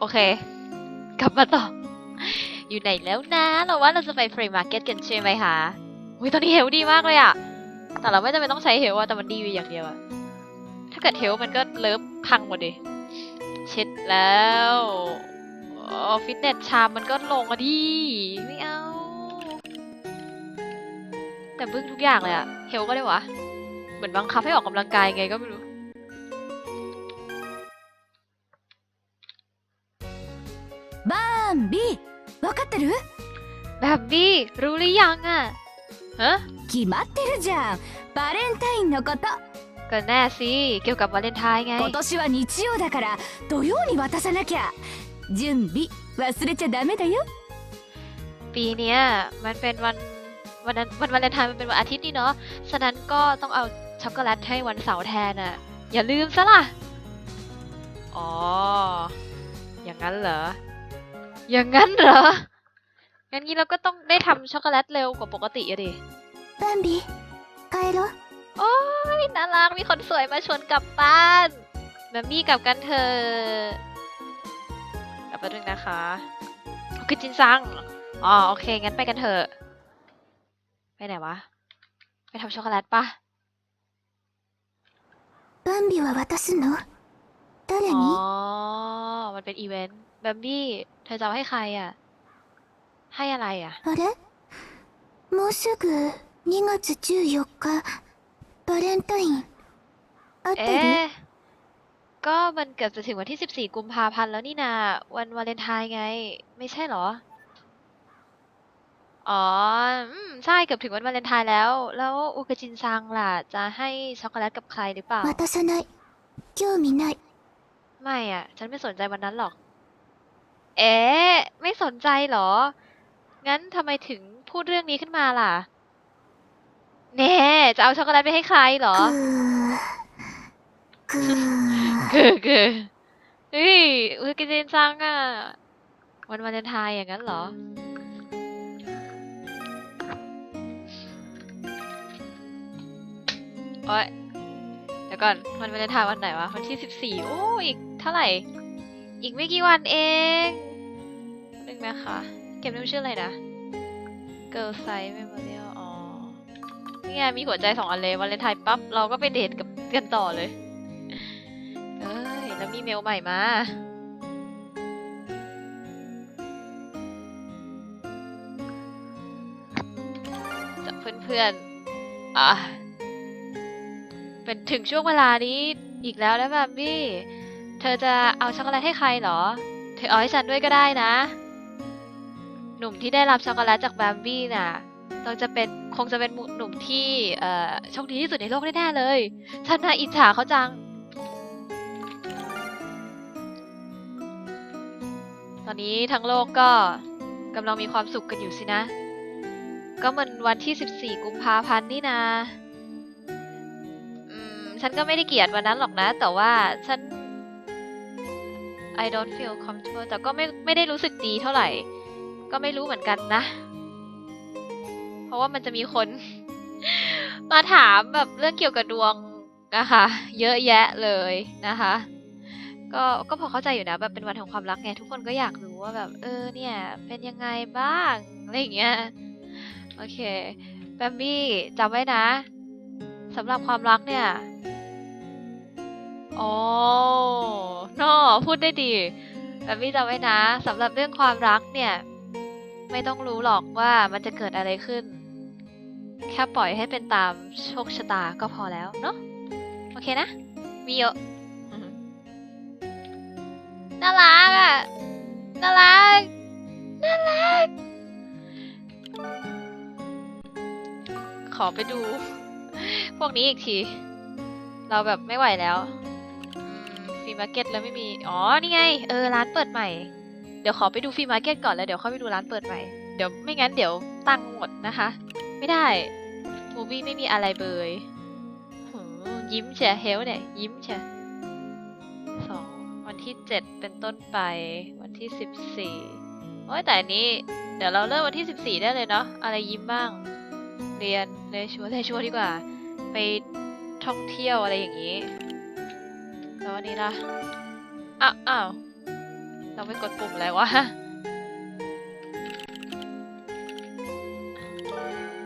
โอเค กลับมาต่อ อยู่ไหนแล้วนะ เราว่าเราจะไปฟรีมาร์เก็ตกันใช่ไหมคะอุ้ยตอนนี้เฮลดีมากเลยอะแต่เราไม่จำเป็นต้องใช้เฮลอะแต่มันดีอยู่อย่างเดียวอะถ้าเกิดเฮลมันก็เลิฟพังหมดดิเช็ดแล้วออฟิตเนสชามมันก็ลงอะดิไม่เอา แต่บึ้งทุกอย่างเลยอะเฮลก็ได้วะ เหมือนบังคับให้ออกกำลังกายไงก็ไม่รู้ バーン B わかってる แบบบี้รู้หรือยังอะฮะ 決まってるじゃんバレンタインのこと ก็แน่สิ เกี่ยวกับวาเลนไทน์ไง 今年は日曜だから土曜に渡さなきゃ準備忘れちゃダメだよ ปีเนี้ยมันเป็นวันวันนั้นวันวาเลนไทน์มันเป็นวันอาทิตย์นี่เนาะ ฉะนั้นก็ต้องเอาช็อกโกแลตให้วันเสาร์แทนอะอย่าลืมซะล่ะ อ๋อ อย่างนั้นเหรอ อย่างนั้นเหรอ งั้นนี้เราก็ต้องได้ทำช็อกโกแลตเร็วกว่าปกติอะดิ バンビ帰ろう โอ้ยน่ารักมีคนสวยมาชวนกลับบ้านแบบมี่กลับกันเถอะกลับไปด้วยนะคะคือจินซัง อ๋อโอเค งั้นไปกันเถอะ ไปไหนวะ ไปทำช็อกโกแลตปะ バンビは渡すの誰 อ๋อ に มันเป็นอีเวนต์ แบมบี้ เธอจะเอาให้ใครอ่ะ ให้อะไรอ่ะ あれもうすぐ2月14日バレンタイン合って เอ๊ る ะ ก็มันเกือบจะถึงวันที่ 14 กุมภาพันธ์แล้วนี่นา วันวาเลนไทน์ไง ไม่ใช่เหรอ อ๋อ อืม ใช่ เกือบถึงวันวาเลนไทน์แล้ว แล้วอุกจินซังล่ะ จะให้ช็อกโกแลตกับใครหรือเปล่า 渡さない興味ない ไม่อ่ะ ฉันไม่สนใจวันนั้นหรอก เอ๊ะไม่สนใจเหรอ งั้นทำไมถึงพูดเรื่องนี้ขึ้นมาล่ะ แน่จะเอาช็อกโกแลตไปให้ใครเหรอぐーぐーคือคือเฮ้ยอุยกิเจนซังอะ วันวาเลนไทน์อย่างนั้นเหรอ โอ๊ยเดี๋ยวก่อน วันวาเลนไทน์วันไหนวะ วันที่สิบสี่โอ้อีกเท่าไหร่ อีกไม่กี่วันเอง นึงนะคะ เก็บน้ชื่ออะไรนะ Girl Size Memorial อ๋อ นี่ไงมีหัวใจสองอันเลยวาเลนไทน์ปั๊บ เราก็ไปเดทกับกันต่อเลย เอ้ย แล้วมีเมลใหม่มาจากเพื่อนๆ อะ เป็นถึงช่วงเวลานี้อีกแล้วนะแบบบี้ เธอจะเอาช็อกโกแลตให้ใครเหรอ เธอเอาให้ฉันด้วยก็ได้นะ หนุ่มที่ได้รับช็อกโกแลตจากแบมบี้น่ะต้องจะเป็นคงจะเป็นหนุ่มที่เอ่อโชคดีที่สุดในโลกแน่ๆเลย ฉันน่ะอิจฉาเขาจัง ตอนนี้ทั้งโลกก็กำลังมีความสุขกันอยู่สินะ ก็มันวันที่ 14 กุมภาพันธ์นี่นะอืมฉันก็ไม่ได้เกลียดวันนั้นหรอกนะ แต่ว่าฉัน I don't feel comfortable แต่ก็ไม่ไม่ได้รู้สึกดีเท่าไหร่ ก็ไม่รู้เหมือนกันนะ เพราะว่ามันจะมีคน มาถามแบบเรื่องเกี่ยวกับดวงนะคะ เยอะแยะเลยนะคะ ก็ก็พอเข้าใจอยู่นะแบบเป็นวันของความรักไงทุกคนก็อยากรู้ว่าแบบ เออเนี่ย เป็นยังไงบ้างอะไรอย่างเงี้ยโอเคแบมบี้จำไว้นะสำหรับความรักเนี่ยอ๋อนอพูดได้ดีแบมบี้จำไว้นะสำหรับเรื่องความรักเนี่ย ไม่ต้องรู้หรอกว่ามันจะเกิดอะไรขึ้น แค่ปล่อยให้เป็นตามโชคชะตาก็พอแล้วเนาะโอเคนะ มีเยอะน่ารักอะน่ารักน่ารัก ขอไปดู พวกนี้อีกที เราแบบไม่ไหวแล้วฟรีมาร์เก็ตแล้วไม่มี อ๋อ นี่ไง เออ ร้านเปิดใหม่ เดี๋ยวขอไปดูฟรีมาร์เก็ตก่อนแล้วเดี๋ยวค่อยไปดูร้านเปิดใหม่ เดี๋ยวไม่งั้นเดี๋ยวตังหมดนะคะ ไม่ได้มูวี่ไม่มีอะไรเบยยิ้มเชียเฮลเนี่ย ยิ้มเชียสองวันที่เจ็ดเป็นต้นไป วันที่สิบสี่โอ้ยแต่อันนี้ เดี๋ยวเราเริ่มวันที่สิบสี่ได้เลยเนาะอะไรยิ้มบ้าง เรียนเลชัวเลชัวดีกว่า ไปท่องเที่ยวอะไรอย่างนี้ แล้ววันนี้ล่ะอ้าวอ้าว เราไม่กดปุ่มอะไรวะ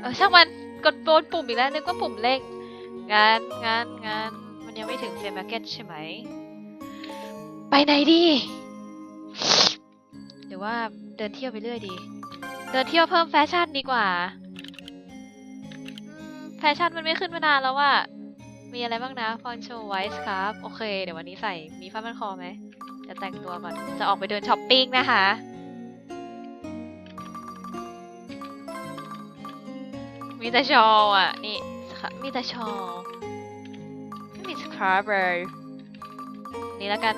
เออช่างมันกดโดนปุ่มอีกแล้วนึกว่าปุ่มเร่งงานงานงานมันยังไม่ถึงเฟรมมาร์เก็ตใช่ไหม ไปไหนดีหรือว่าเดินเที่ยวไปเรื่อยดี เดินเที่ยวเพิ่มแฟชั่นดีกว่า แฟชั่นมันไม่ขึ้นมานานแล้วว่ามีอะไรบ้างนะฟอนโชว์ไวส์ครับ โอเค เดี๋ยววันนี้ใส่มีผ้าพันคอไหม จะแต่งตัวก่อน จะออกไปเดินช้อปปิ้งนะคะ มีแต่ชอลอะ นี่ค่ะมีแต่ชอลไม่มีสครับเลยนี่แล้วกัน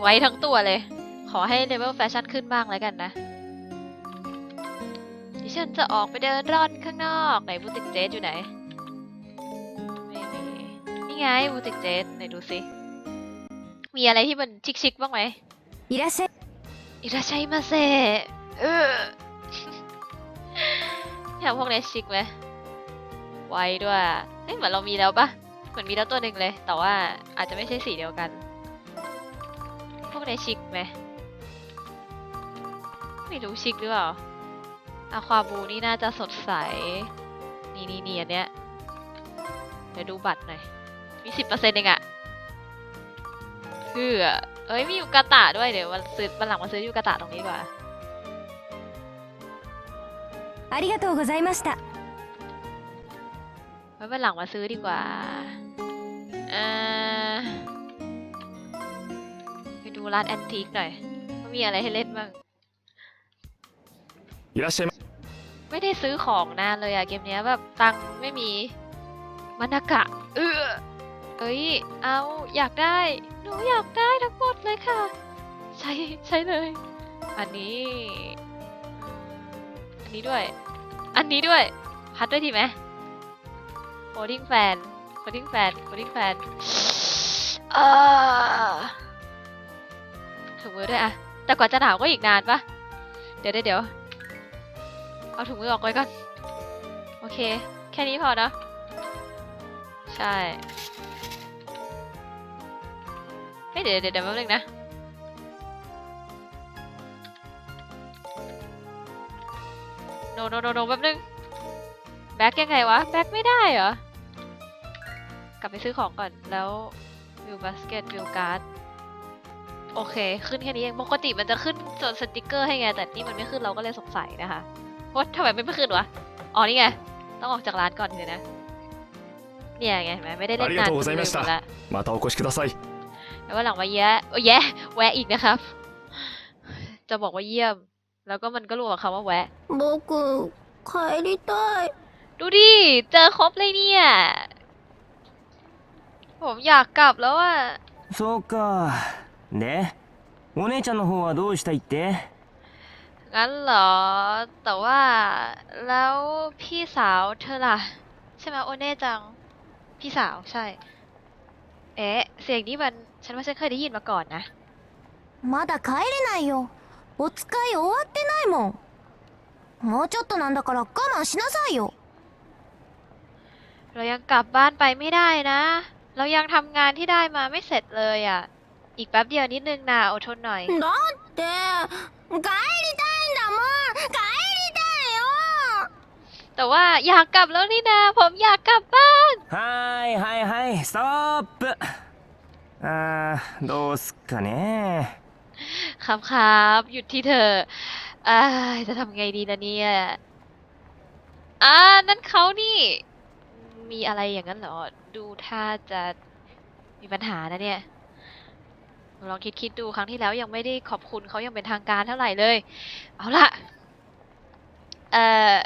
ไว้ทั้งตัวเลย ขอให้เลเวลแฟชั่นขึ้นบ้างแล้วกันนะดิฉันจะออกไปเดินร่อนข้างนอก ไหนบูติกเจสอยู่ไหน ไม่มี นี่ไงบูติกเจสไหนดูสิ มีอะไรที่มันชิคๆบ้างไหม いらっしゃい อิราชัยมาเซเออ แถวพวกนี้ชิคไหมไว้ด้วยเอ้ยเหมือนเรามีแล้วปะเหมือนมีแล้วตัวหนึ่งเลย แต่ว่าอาจจะไม่ใช่สีเดียวกัน พวกนี้ชิคไหมไม่รู้ชิคหรือเปล่าอะควาบูนี่น่าจะสดใส นี่นี่นี่อันเนี้ย เดี๋ยวดูบัตรหน่อย มีสิบเปอร์เซ็นต์เองอะ คือเอ้ยมียูกาตะด้วยเดี๋ยววันซื้อวันหลังมาซื้อยูกาตะตรงนี้ดีกว่า ありがとうございました ไว้วันหลังมาซื้อดีกว่าเอ่อไปดูร้านแอนทีคหน่อยว่ามีอะไรให้เล่นบ้าง いらっしゃいま ไม่ได้ซื้อของนานเลยอะเกมเนี้ยแบบตังค์ไม่มีมานากะ เออเอ้ย เอาอยากได้ หนูอยากได้ทั้งหมดเลยค่ะ ใช่ใช่เลย อันนี้ อันนี้ด้วย อันนี้ด้วย พัดด้วยดีไหมโคดิ้งแฟนโคดิ้งแฟนโคดิ้งแฟนถุงมือด้วยอะแต่กว่าจะหนาวก็อีกนานปะเดี๋ยวเดี๋ยว เอาถุงมือออกไว้ก่อน โอเค แค่นี้พอเนอะใช่ ฮ้ยเดี๋ยวเดี๋ยวแป๊บนึงนะ โนโนโนโนแป๊บนึง แบ็คยังไงวะ แบ็คไม่ได้เหรอ กลับไปซื้อของก่อนแล้ววิวบาสเกตวิวการ์ดโอเค ขึ้นแค่นี้เอง ปกติมันจะขึ้นจดสติกเกอร์ให้ไง แต่นี่มันไม่ขึ้นเราก็เลยสงสัยนะคะว่าทำไมไม่ขึ้นวะ อ๋อนี่ไง ต้องออกจากร้านก่อนเลยนะ เนี่ยไงเห็ไม่ได้เล่นนานลืมละมอโกชิคุด แล้ววันหลังมาแยะโอ้ยแยะ แวะอีกนะครับ จะบอกว่าเยี่ยม แล้วก็มันก็รวมกับคำว่าแวะ 僕帰りたい ดูดิ เจอครบเลยเนี่ย ผมอยากกลับแล้วอะ そうかでお姉ちゃんの方はどうしたいって งั้นเหรอ แต่ว่าแล้วพี่สาวเธอล่ะ ใช่ไหมโอเน่จัง พี่สาวใช่ เอ๊ะ เสียงนี้มัน ฉันว่าฉันเคยได้ยินมาก่อนนะ まだ帰れないよお使い終わってないもんもうちょっとなんだから我慢しなさいよ เรายังกลับบ้านไปไม่ได้นะ เรายังทำงานที่ได้มาไม่เสร็จเลยอะ่ะ อีกแป๊บเดียวนิดนึงนะอดทนหน่อย だって帰りたいんだもん帰りたいよ แต่ว่าอยากกลับแล้วนี่นะ ผมอยากกลับบ้าน はいはいはいストップ あーどうすっかね ครับครับหยุดที่เธออ่าจะทำไงดีนะเนี่ยอ่านั่นเขานี่ มีอะไรอย่างนั้นเหรอ ดูท่าจะมีปัญหานะเนี่ย ลองคิดคิดดูครั้งที่แล้วยังไม่ได้ขอบคุณเขายังเป็นทางการเท่าไหร่เลย เอาล่ะ เอ่อ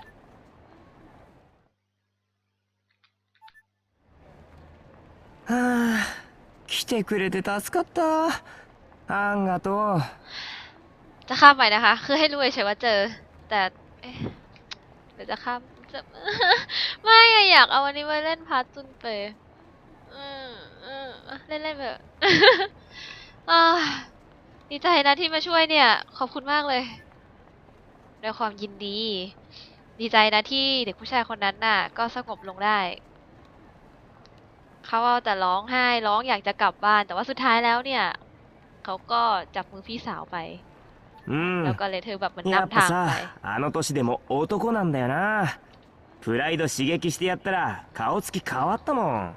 はあ 来てくれて助かったあんがとうจะข้ามไปนะคะ คือให้รู้เฉยๆว่าเจอ แต่เดี๋ยวจะข้ามจะ ไม่อะอยากเอาวันนี้มาเล่นพาร์ตุนเปย์ออเล่นเล่นเถอะ อ่าดีใจนะที่มาช่วยเนี่ย ขอบคุณมากเลยด้วยความยินดี ดีใจนะที่เด็กผู้ชายคนนั้นน่ะ ก็สงบลงได้ เขาเอาแต่ร้องไห้ร้องอยากจะกลับบ้าน แต่ว่าสุดท้ายแล้วเนี่ย เขาก็จับมือพี่สาวไป うん แล้วก็เลยเธอแบบเหมัน やっ นำ ぱ ทางไป さあの年でも男なんだよなプライド刺激してやったら顔つき変わったもん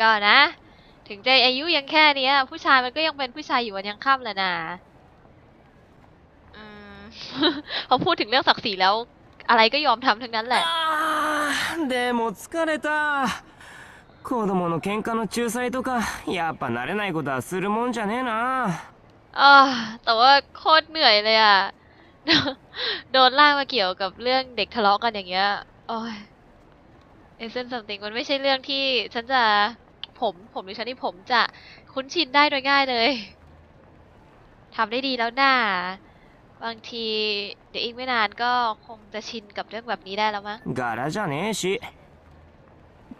ก็นะ ถึงจะอายุยังแค่เนี้ย ผู้ชายมันก็ยังเป็นผู้ชายอยู่วันยังค่ำแหละนะอืม พอพูดถึงเรื่องศักดิ์ศรีแล้ว อะไรก็ยอมทำทั้งนั้นแหละ あーでも疲れた 子供の喧嘩の仲裁とかやっぱ慣れないことはするもんじゃねえな อ่าแต่ว่าโคตรเหนื่อยเลยอ่ะ โดนล่ากมาเกี่ยวกับเรื่องเด็กทะเลาะกันอย่างเงี้ย โอ้ยเอเซนซัมติงมันไม่ใช่เรื่องที่ฉันจะ ผม ผมหรือฉันที่ผมจะคุ้นชินได้โดยง่ายเลยทำได้ดีแล้วน่าบางที เดี๋ยวอีกไม่นานก็คงจะชินกับเรื่องแบบนี้ได้แล้วมั้ง 柄じゃねえし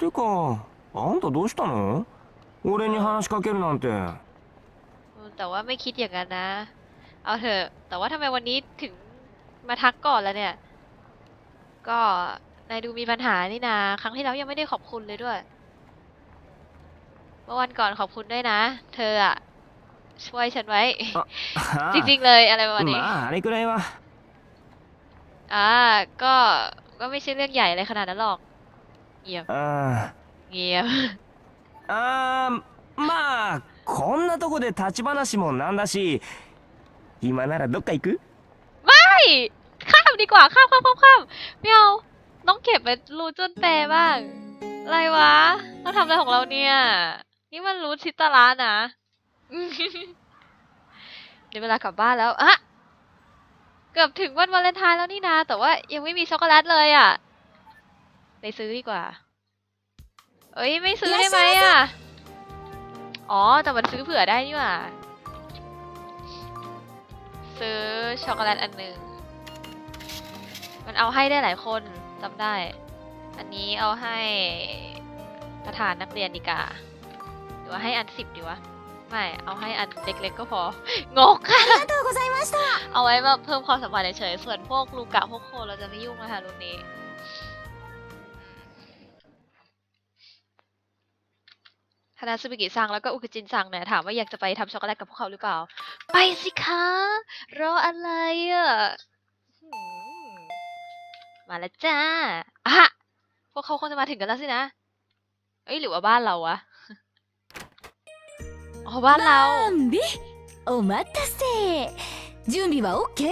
てか あんたどうしたの俺に話しかけるなんて อืมแต่ว่าไม่คิดอย่างนั้นนะ เอาเถอะ แต่ว่าทำไมวันนี้ถึงมาทักก่อนแล้วเนี่ย ก็นายดูมีปัญหานี่นา ครั้งที่แล้วยังไม่ได้ขอบคุณเลยด้วย เมื่อวันก่อนขอบคุณด้วยนะ เธออะช่วยฉันไว้ あ จริงๆเลยอะไรประมาณนี้ まああれくらいは อ่า ก็ ก็ไม่ใช่เรื่องใหญ่อะไรขนาดนั้นหรอก เงียบ あ เงียบ ーあーまあこんなとこで立ち話もなんだし今ならどっか行く ไม่ข้ามดีกว่า ข้ามข้ามข้ามข้ามไม่เอาต้องเก็บไปรูจนแปลบ้าง อะไรวะเราทำอะไรของเราเนี่ย นี่มันรูทชิตาระนะ เดี๋ยวเวลากลับบ้านแล้วอะเกือบถึงวันวาเลนไทน์แล้วนี่นะ แต่ว่ายังไม่มีช็อกโกแลตเลยอะ่ะ ไปซื้อดีกว่า เอ้ยไม่ซื้อได้ไหมอะ อ๋อ แต่มันซื้อเผื่อได้นี่หว่า ซื้อช็อกโกแลตอันหนึ่ง มันเอาให้ได้หลายคนจำได้ อันนี้เอาให้ประธานนักเรียนดีกาหรือว่าให้อันสิบดีวะ ไม่ เอาให้อันเล็กๆก็พอ งกค่ะเอาไว้แบบเพิ่มความสัมพันธ์เฉยส่วนพวกลูกะพวกโคเราจะไม่ยุ่งนะคะรุ่นนี้ คณะซูบิกิซังแล้วก็อุกจินซังเนี่ยถามว่าอยากจะไปทำช็อกโกแลตกับพวกเขาหรือเปล่า ไปสิคะ รออะไรอ่ะหืมมาแล้วจ้าอะพวกเขาคงจะมาถึงกันแล้วสินะ เอ้ยหรือว่าบ้านเราวะ อ๋อบ้านเรา バンビお待たせ準備は OK?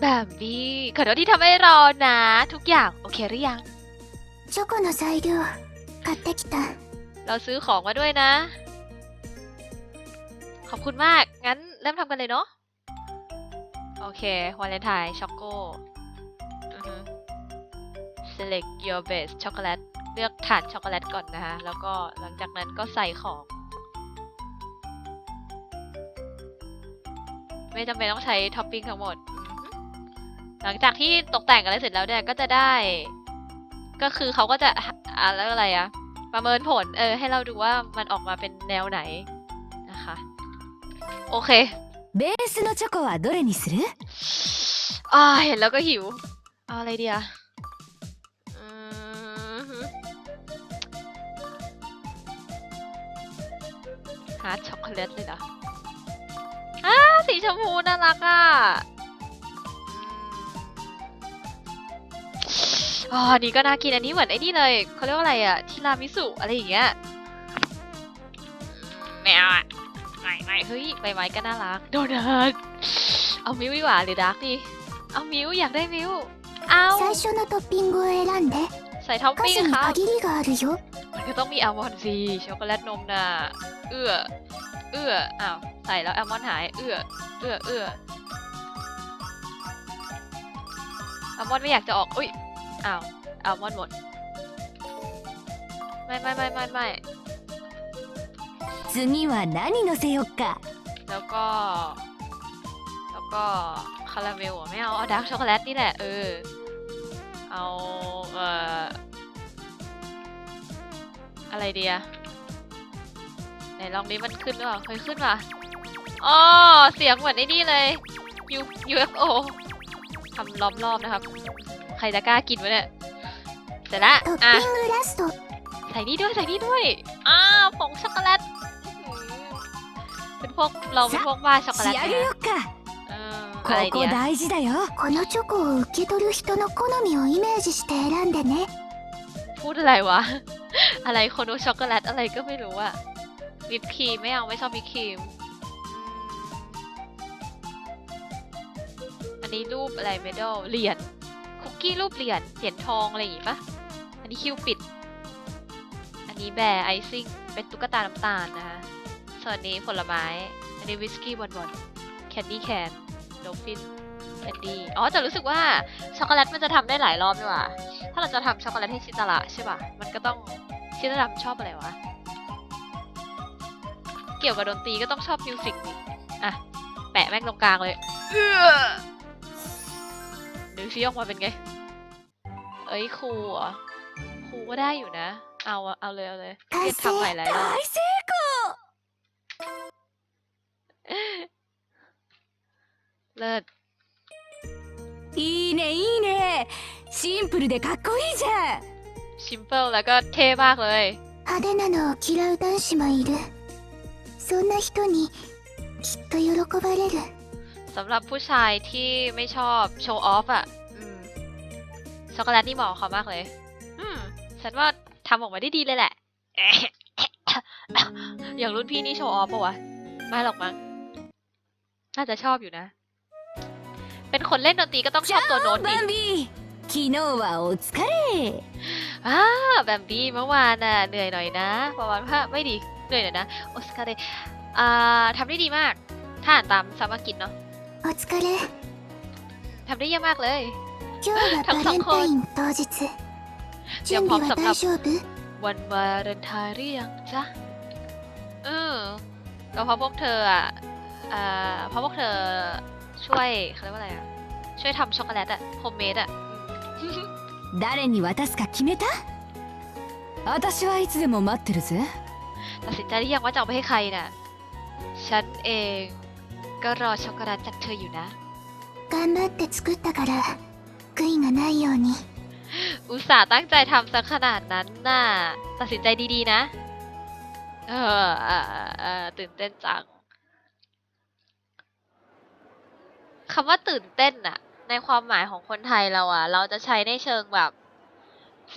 แบบนี้ขอโทษที่ทำให้รอนะ ทุกอย่างโอเคหรือยัง チョコの材料買ってきた เราซื้อของมาด้วยนะ ขอบคุณมาก งั้นเริ่มทำกันเลยเนาะ โอเควาเลนไทน์ช็อกโกอือฮึ select your base ช็อกโกแลต เลือกถาดช็อกโกแลตก่อนนะคะ แล้วก็หลังจากนั้นก็ใส่ของ ไม่จำเป็นต้องใช้ท็อปปิ้งทั้งหมดอือฮึหลังจากที่ตกแต่งอะไรเสร็จแล้วเนี่ย ก็จะได้ ก็คือเขาก็จะอ่าแล้วอะไรอะ ประเมินผล เออ ให้เราดูว่ามันออกมาเป็นแนวไหนนะคะ โอเค ベースのチョコはどれにする อ่าเห็นแล้วก็หิว เอาอะไรดีอะอืมฮึฮาร์ดช็อกโกแลตเลยเหรออ้าสีชมพูน่ารักอ่ะ อ๋อนี่ก็น่ากินอันนี้เหมือนไอ้นี่เลยเขาเรียกว่าอะไรอะทีรามิสุอะไรอย่างเงี้ยไม่เอาอะไม่ไม่เฮ้ยใบไม้ก็น่ารักโดนัทเอามิวดีกว่าหรือดาร์กดีเอามิวอยากได้มิวเอาใส่ท็อปปิ้งค่ะมันก็ต้องมีอัลมอนด์สิช็อกโกแลตนมนะเอื้อเอื้ออ้าวใส่แล้วอัลมอนด์หายเอื้อเอื้อเอื้ออัลมอนด์ไม่อยากจะออกอุ้ย อ้าว อัลมอนด์หมด ไม่ไม่ไม่ไม่ไม่ 次は何乗せよっか แล้วก็ แล้วก็คาราเมลเหรอไม่เอา เอาดาร์กช็อกโกแลตนี่แหละ เออ เอา เอ่อ อะไรดีอะไหนลองนี้มันขึ้นหรือเปล่าเคยขึ้นป่ะอ๋อเสียงเหมือนไอ้นี่เลย U UFO ทำล้อมรอบนะครับ ใครจะกล้ากินวะเนี่ย เสร็จละ トッ อ่ะ ピングラスト ใส่นี่ด้วยใส่นี่ด้วย อ้าวผงช็อกโกแลตอื้อหือ เป็นพวกเราเป็นพวกบ้าช็อกโก 仕 แลต 上げ เนี่ย よっか เออ こ อะไร こ เนี่ย 大事だよこのチョコを受け取る人の好みをイメージして選んでね พูดอะไรวะ อะไรโคโนช็อกโกแลตอะไรก็ไม่รู้อะวิปครีมไม่เอาไม่ชอบวิปครีมอืมอันนี้รูปอะไรเมดัลเหรียญคุ กี้รูปเหรียญเหรียญทองอะไรอย่างงี้ปะอันนี้คิวปิด อันนี้แบร์ไอซิ่งเป็นตุ๊กตาน้ำตาลนะคะส่วนนี้ผลไม้ อันนี้วิสกี้บอนบอนแคนดี้แคนโดฟินแคนดี้อ๋อแต่รู้สึกว่าช็อกโกแลตมันจะทำได้หลายรอบด้วยว่ะถ้าเราจะทำช็อกโกแลตให้ชิตาระใช่ป่ะ มันก็ต้องชิตาระชอบอะไรวะ เกี่ยวกับดนตรีก็ต้องชอบมิวสิกดิอะ แปะแม่งตรงกลางเลยเอื้อนึกชี้ออกมาเป็นไง เอ้ยครูเหรอครูก็ได้อยู่นะ เอาอะเอาเลยเอาเลยเรียนทำใหม่หลายรอบ 大成功 เลิศ いいねいいねシンプルでかっこいいじゃん ชิมเปิลแล้วก็เท่มากเลย 派手なのを嫌う男子もいるそんな人にきっと喜ばれる สำหรับผู้ชายที่ไม่ชอบโชว์ออฟอ่ะ อืม ช็อกโกแลตนี่เหมาะกับเขามากเลย อืม ฉันว่าทำออกมาได้ดีเลยแหละ อย่างรุ่นพี่นี่โชว์ออฟปะวะ ไม่หรอกมั้ง น่าจะชอบอยู่นะ เป็นคนเล่นดนตรีก็ต้องชอบตัวโน้ตดิ バンビー昨日はお疲れ อ่าแบมบี้เมื่อวานน่ะเหนื่อยหน่อยนะประมาณว่าไม่ดีเหนื่อยหน่อยนะ โอสการ์เดอ่าทำได้ดีมาก ถ้าอ่านตามสามากินเนาะ お疲れ ทำได้เยี่ยมมากเลย 今日はバレンタイン当日準備は大丈夫 วันวาเลนไทน์หรือยังจ๊ะเออก็เพราะพวกเธออ่ะอ่าเพราะพวกเธอช่วยเขาเรียกว่าอะไรอ่ะ ช่วยทำช็อกโกแลตอ่ะ โฮมเมดอ่ะอืม 誰に渡すか決めた私はいつでも待ってるぜ ตัดสินใจหรือยังว่าจะเอาไปให้ใครน่ะ ฉันเองก็รอช็อกโกแลตจากเธออยู่นะ 頑張って作ったから 悔いがないように อุตส่าห์ตั้งใจทำสักขนาดนั้นน่ะ ตัดสินใจดีๆนะ เออเออเออเออตื่นเต้นจังคำว่าตื่นเต้นน่ะ ในความหมายของคนไทยเราอ่ะ เราจะใช้ในเชิงแบบ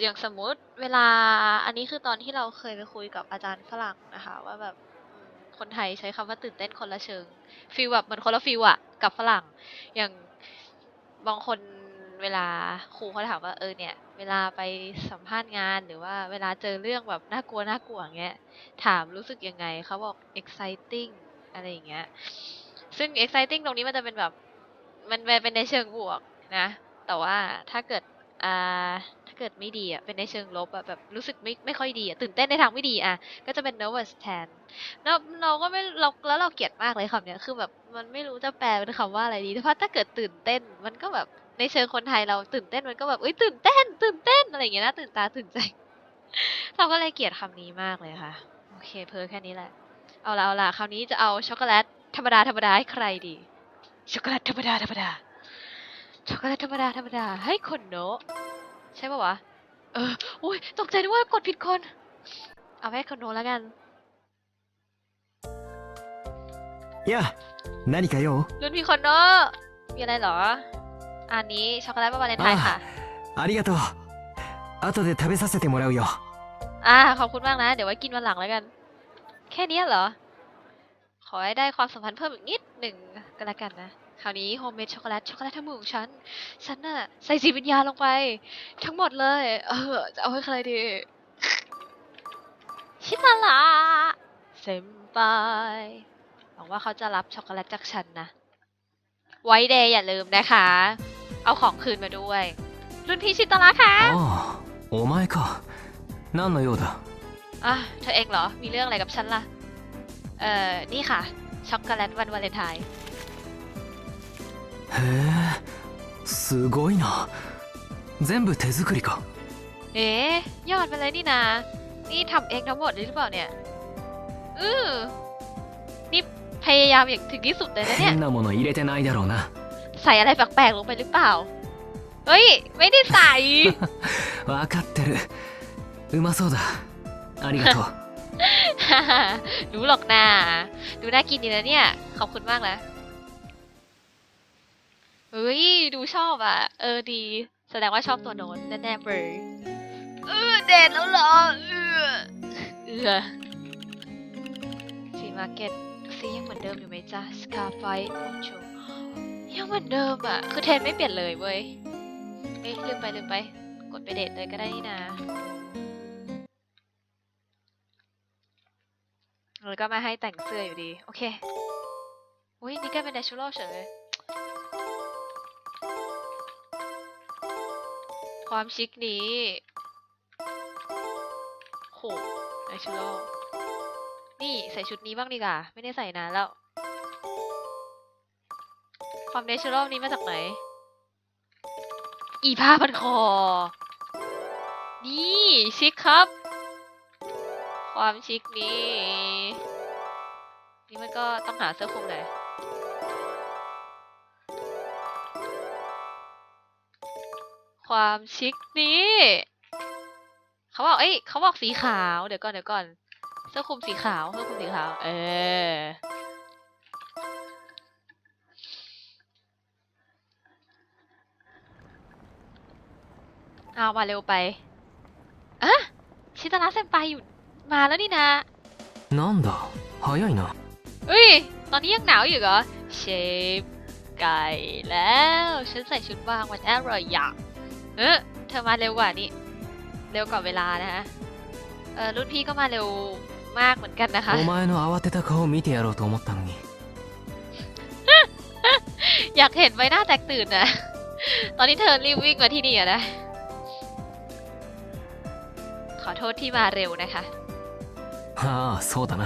อย่างสมมุติเวลา อันนี้คือตอนที่เราเคยไปคุยกับอาจารย์ฝรั่งนะคะ ว่าแบบอืมคนไทยใช้คำว่าตื่นเต้นคนละเชิงฟีลแบบเหมือนคนละฟีลอะกับฝรั่ง อย่างบางคน เวลาครูเขาถามว่าเออเนี่ย เวลาไปสัมภาษณ์งานหรือว่าเวลาเจอเรื่องแบบน่ากลัวน่ากลัวอย่างเงี้ยถามรู้สึกยังไงเขาบอก exciting อะไรอย่างเงี้ยซึ่ง exciting ตรงนี้มันจะเป็นแบบ มันเป็นในเชิงบวกนะ แต่ว่าถ้าเกิดอ่าถ้าเกิดไม่ดีอะเป็นในเชิงลบอะแบบรู้สึกไม่ไม่ค่อยดีอะตื่นเต้นในทางไม่ดีอะก็จะเป็น nervous แทนเราเราก็ไม่เราแล้วเราเกลียดมากเลยคำเนี้ยคือแบบมันไม่รู้จะแปลเป็นคำว่าอะไรดีเพราะถ้าเกิดตื่นเต้นมันก็แบบ ในเชิงคนไทยเราตื่นเต้นมันก็แบบเอ้ยตื่นเต้น ตื่นเต้นอะไรอย่างเงี้ยนะตื่นตาตื่นใจ เราก็เลยเกลียดคำนี้มากเลยค่ะ โอเค เพ้อแค่นี้แหละ เอาละเอาละคราวนี้จะเอาช็อกโกแลตธรรมดาธรรมดาให้ใครดี ช็อกโกแลตธรรมดาธรรมดา ช็อกโกแลตธรรมดาธรรมดาให้คนโนะใช่ปะวะ เออ อุ้ยตกใจนึกว่ากดผิดคน เอาไปให้คนโนะแล้วกัน やあ何か用 รุ่นพี่คนโนะมีอะไรเหรอ อันนี้ช็อกโกแลตวาเลนไทน์ค่ะ ありがとう後で食べさせてもらうよ อ่า ขอบคุณมากนะ เดี๋ยวไว้กินวันหลังแล้วกัน แค่เนี้ยเหรอ ขอให้ได้ความสัมพันธ์เพิ่มอีกนิดหนึ่งก็แล้วกันนะ คราวนี้โฮมเมดช็อกโกแลต ช็อกโกแลตทั้งหมดของฉัน ฉันน่ะ ใส่สีวิญญาณลงไป ทั้งหมดเลย เออ จะเอาให้ใครดี ชิตาละเซมปายหวังว่าเขาจะรับช็อกโกแลตจากฉันนะ ไว้เดย์อย่าลืมนะคะ เอาของคืนมาด้วย รุ่นพี่ชิตาละค่ะ ああお前か何の用だ อ่ะเธอเองเหรอ มีเรื่องอะไรกับฉันล่ะ เอ่อ นี่ค่ะ ช็อกโกแลตวันวาเลนไทน์ へえすごいな全部手作りか เอ๊ะยอดไปเลยนี่นา นี่ทำเองทั้งหมดเลยหรือเปล่าเนี่ย อือนี่พยายามอย่างถึงที่สุดเลยนะเนี่ย 変なもの入れてないだろうな ใส่อะไรแปลกๆลงไปหรือเปล่า เฮ้ย ไม่ได้ใส่ わかってるうまそうだありがとう รู้หรอกนาดูน่ากินดีนะเนี่ย ขอบคุณมากนะเฮ้ย ดูชอบอ่ะ เออดี แสดงว่าชอบตัวโน้นแน่ๆเลยเออเด็ดแล้วเหรอ เออเออสีมาร์เก็ตซียังเหมือนเดิมอยู่ไหมจ๊ะสกาไฟโอโช ยังเหมือนเดิมอะคือเทรนไม่เปลี่ยนเลยเว้ยเอ้ยลืมไปลืมไป กดไปเดทเลยก็ได้นี่นาแล้วก็มาให้แต่งเสื้ออยู่ดี โอเค อุ้ยนี่ก็เป็น natural เฉยความชิคนี้โห natural นี่ใส่ชุดนี้บ้างดีกว่า ไม่ได้ใส่นานแล้ว ความ natural นี้มาจากไหน อีผ้าพันคอ นี่ชิคครับ ความชิคนี้ นี่มันก็ต้องหาเสื้อคลุมหน่อยความชิคนี้ เขาบอก เอ้ย เขาบอกสีขาว เดี๋ยวก่อน เดี๋ยวก่อน เสื้อคลุมสีขาว เสื้อคลุมสีขาว เออ อามาเร็วไปอะชิตาระเซมไปอยู่ มาแล้วนี่นะ なんだ早いな เฮ้ย ตอนนี้ยังหนาวอยู่เหรอ เชฟไก่แล้ว ฉันใส่ชุดวางวันแอรอยอะเออเธอมาเร็วกว่านี่ เร็วกว่าเวลานะฮะ เออรุ่นพี่ก็มาเร็วมากเหมือนกันนะคะ お前の慌てた顔を見てやろうと思ったのに อยากเห็นใบหน้าแตกตื่นนะ ตอนนี้เธอรีบวิ่งมาที่นี่อะนะ ขอโทษที่มาเร็วนะคะ ああそうだな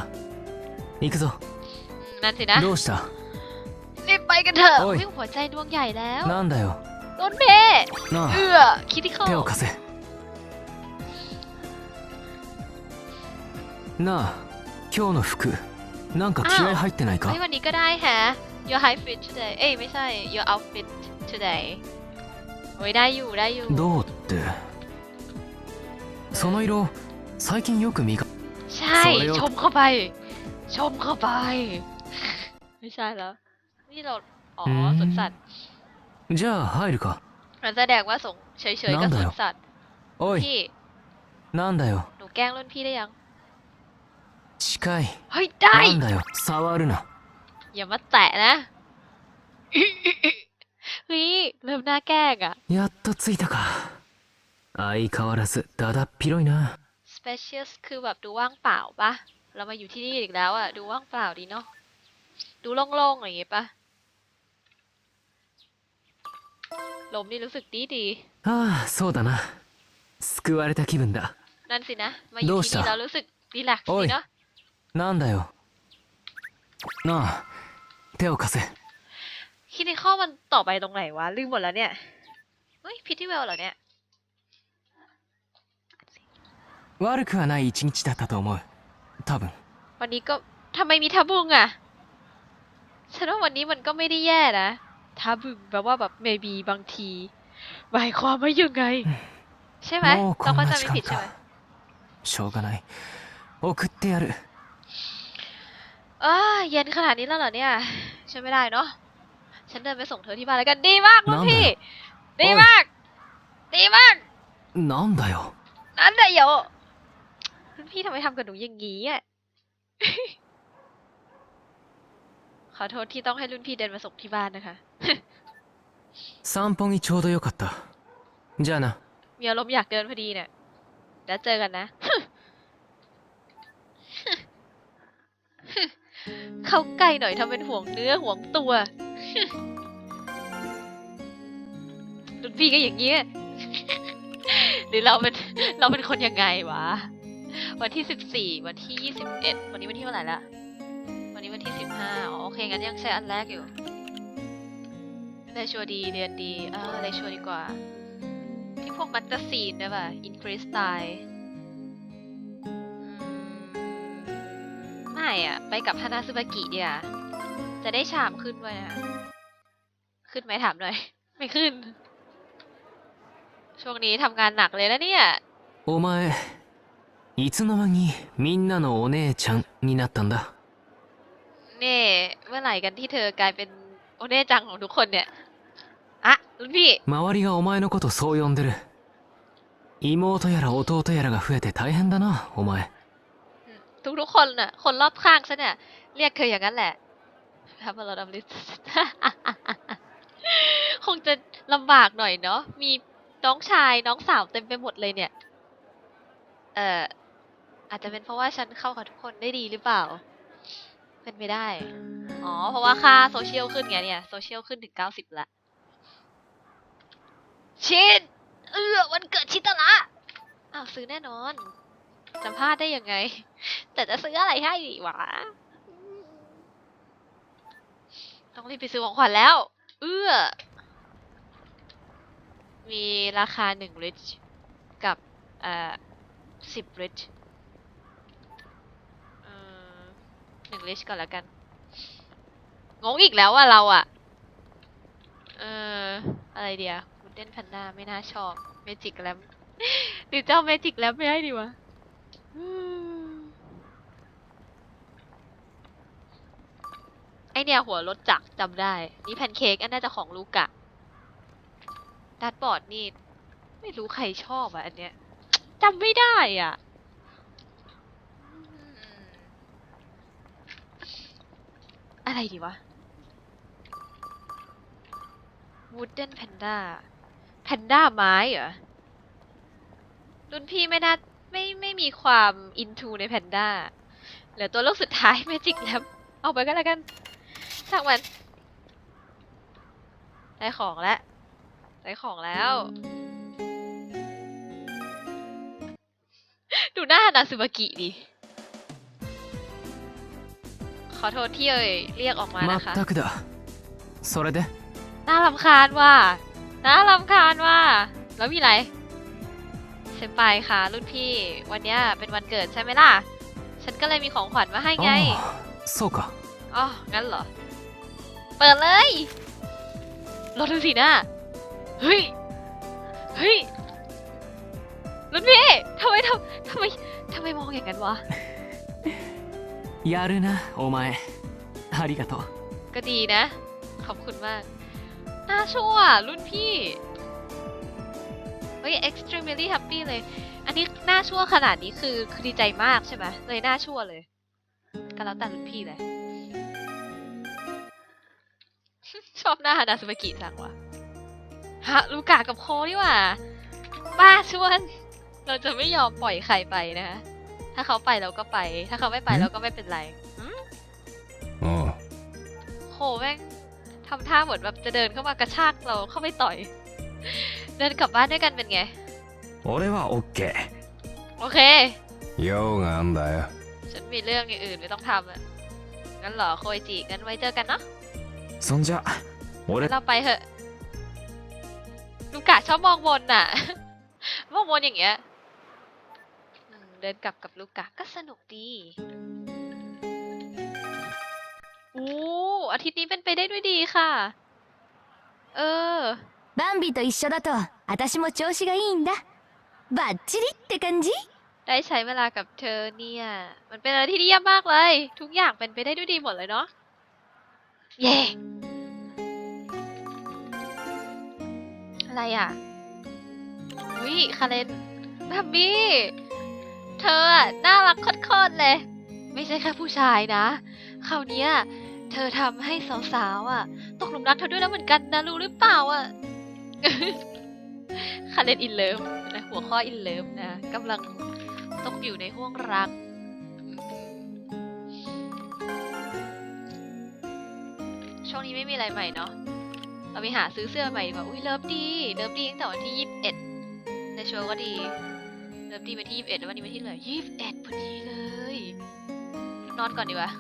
行くぞ อืมนั่นสินะ どうした รีบไปกันเถอะ โอ้ย วิ่งหัวใจดวงใหญ่แล้ว なんだよ ต้นเพ な เอื้อคิดที่เข้า あ手を貸せなあ今日の服なんか気合入ってないか เฮ้ยวันนี้ก็ได้แฮะ your high fit today เอ้ยไม่ใช่ your outfit today โอ้ยได้อยู่ได้อยู่ どうって その色最近よく見か ใช่ それを ชมเข้าไป ชมเข้าไป ไม่ใช่แล้ว นี่เรา อ๋อ อืม สวนสัตว์ じゃあ入るか มันแสดงว่าส่งเฉยๆกับ なん ส だ วน よ สัตว์ おい พี่ なんだよ หนูแกล้งรุ่นพี่ได้ยัง 近い เฮ้ยได้ なんだよ触るな อย่ามาแตะนะ เฮ้ยเริ่มหน้าแกล้งอะ やっと着いたか 相変わらずだだっ広いな spacious คือแบบดูว่างเปล่าปะ เรามาอยู่ที่นี่อีกแล้วอะดูว่างเปล่าดีเนาะ ดูโล่งๆอย่างงี้ปะ ลมนี่รู้สึกดีดี ああそうだな救われた気分だ ๆนั่นสินะ มาอยู่ どう ที่ した นี่แล้วรู้สึกรีแลกซ์ โอ้ย ดีเนาะ なんだよなあ手を貸せ คินิคอลมันต่อไปตรงไหนวะ ลืมหมดแล้วเนี่ย เฮ้ยพิทที่เวลเหรอเนี่ย 悪くはない一日だったと思う多分 วันนี้ก็ทำไมมีทาบุงอะฉันว่าวันนี้มันก็ไม่ได้แย่นะทาบุงแปลว่าแบบ maybe บางทีหมายความว่ายังไง ใช่ไหม もう เรา こん เข้า な ใจ 時 ไม่ผิ 間 ดใช่ไหม かしょうがない送ってやる เออเย็นขนาดนี้แล้วเหรอเนี่ยฉันไม่ได้เนาะฉันเดินไปส่งเธอที่บ้านแล้วกันดีมากรุ่นพี่ ดีมาก ดีมาก なんだよ นั่นแหละโยรุ่น พี่ทำไมทำกับหนูอย่างงี้อ่ะ ขอโทษที่ต้องให้รุ่นพี่เดินมาส่งที่บ้านนะคะ 散歩にちょうどよかったじゃあな มีอารมณ์อยากเดินพอดีเนี่ยแล้วเจอกันนะ เข้าใกล้หน่อยทำเป็นห่วงเนื้อห่วงตัว รุ่นพี่ก็อย่างเงี้ย หรือเราเป็น เราเป็นคนยังไงวะ วันที่สิบสี่วันที่ยี่สิบเอ็ดวันนี้วันที่เท่าไหร่ละวันนี้วันที่สิบห้าอ๋อโอเคงั้นยังใช้อันแรกอยู่เลยชัวร์ดีเรียนดีเออเลยชัวร์ดีกว่า ที่พวกมัตตาซีนได้ป่ะ increase style ไม่อะไปกับฮานาซึบากิดีกว่าจะได้ชามขึ้นด้วยนะขึ้นไหมถามหน่อย ไม่ขึ้น ช่วงนี้ทำงานหนักเลยนะเนี่ยお前いつの間にみんなのお姉ちゃんになったんだ เน่เมื่อไหร่กันที่เธอกลายเป็นโอเน่จังของทุกคนเนี่ย อะรุ่นพี่ 周りがお前のことそう呼んでる妹やら弟やらが増えて大変だなお前 ทุกทุกๆคนน่ะ คนรอบข้างฉันเนี่ย เรียกเธออย่างนั้นแหละทำอะไรดำลิส คงจะลำบากหน่อยเนาะ มีน้องชายน้องสาวเต็มไปหมดเลยเนี่ย เอ่อ อาจจะเป็นเพราะว่าฉันเข้ากับทุกคนได้ดีหรือเปล่า เป็นไปได้ อ๋อ เพราะว่าค่าโซเชียลขึ้นไงเนี่ยโซเชียลขึ้นถึงเก้าสิบละ ชินเออวันเกิดชิตาละอ้าวซื้อแน่นอนจะพลาดได้ยังไง แต่จะซื้ออะไรให้ดีวะ ต้องรีบไปซื้อของขวัญแล้ว เอื้อ มีราคาหนึ่งริชกับเอ่อสิบริช หนึ่งริชก่อนแล้วกัน งงอีกแล้วอะเราอะเอออะไรเดียวพุดเด้นแพนด้าไม่น่าชอบเมจิกแลมหรือเจ้าเมจิกแลมไม่ให้ดีวะไอเนี่ยหัวรถจักจำได้ นี่แพนเค้กอันน่าจะของลูกอะดัดบอร์ดนี่ ไม่รู้ใครชอบอะอันเนี้ยจำไม่ได้อะอืม อะไรดีวะ Wooden Panda Panda ไม้เหรอ รุ่นพี่ไม่น่าไม่ไม่มีความอินทูในแพนด้าเหลือตัวเลือกสุดท้ายเมจิกแล้วเอาไปก็แล้วกันช่างมัน ได้ของแล้วได้ของแล้ว ดูหน้านาซึมากิดิ ขอโทษที่เอ่ยเรียกออกมา ま นะคะ ったくだそれで น่ารำคาญว่ะน่ารำคาญว่ะแล้วมีอะไร เซมไปค่ะ รุ่นพี่ วันเนี้ยเป็นวันเกิดใช่ไหมล่ะ ฉันก็เลยมีของขวัญมาให้ไง ああそうか อ๋อ งั้นเหรอ เปิดเลยรถดูสินะเฮ้ย เฮ้ย รุ่นพี่ทำไมทำทำไมทำไมมองอย่างนั้นวะ やるなお前ありがとう ก็ดีนะ ขอบคุณมาก น่าชั่ว รุ่นพี่ เฮ้ย extremely happy เลย อันนี้น่าชั่วขนาดนี้คือคือดีใจมากใช่ไหมเลยน่าชั่วเลย ก็แล้วแต่รุ่นพี่เลย ชอบหน้าฮานาสุมากิจังวะฮะลูกากับโคนี่หว่าป้าชวน เราจะไม่ยอมปล่อยใครไปนะคะ ถ้าเขาไปเราก็ไป ถ้าเขาไม่ไปเราก็ไม่เป็นไรหืม うん โหแม่งทำท่าเหมือนแบบจะเดินเข้ามากระชากเราเข้าไปต่อย เดินกลับบ้านด้วยกันเป็นไง 俺はオッケ โอเค ー用があんだよ ฉันมีเรื่องอย่างอื่นไม่ต้องทำอ่ะ งั้นเหรอโคยจิงั้นไว้เจอกันเนาะ そんじゃ俺 เราไปเถอะ ลูกกะชอบมองบนน่ะ มองบนอย่างเงี้ยอืม เดินกลับกับลูกกะก็สนุกดีอู้อาทิตย์นี้เป็นไปได้ด้วยดีค่ะ เออ バンビと一緒だと私も調子がいいんだバッチリって感じ ได้ใช้เวลากับเธอเนี่ย มันเป็นอะไรที่ดีเยี่ยมมากเลย ทุกอย่างเป็นไปได้ด้วยดีหมดเลยเนาะ เย่ อะไรอ่ะวิคาเรนบัมบี้ เธออะน่ารักโคตรๆเลย ไม่ใช่แค่ผู้ชายนะคราวเนี้ยเธอทำให้สาวๆอะ ตกหลุมรักเธอด้วยแล้วเหมือนกันนะรู้หรือเปล่าอะ คาเรนอินเลิฟนะหัวข้ออินเลิฟนะกำลังตกอยู่ในห่วงรัก ช่วงนี้ไม่มีอะไรใหม่เนาะเราไปหาซื้อเสื้อใหม่ดีกว่าอุ้ยเลิฟดี เลิฟดีตั้งแต่วันที่ยี่สิบเอ็ดในโชว์ก็ดี เลิฟดีวันที่ยี่สิบเอ็ดแล้ววันนี้ไปที่เลยยี่สิบเอ็ดพอดีเลย นอนก่อนดีกว่า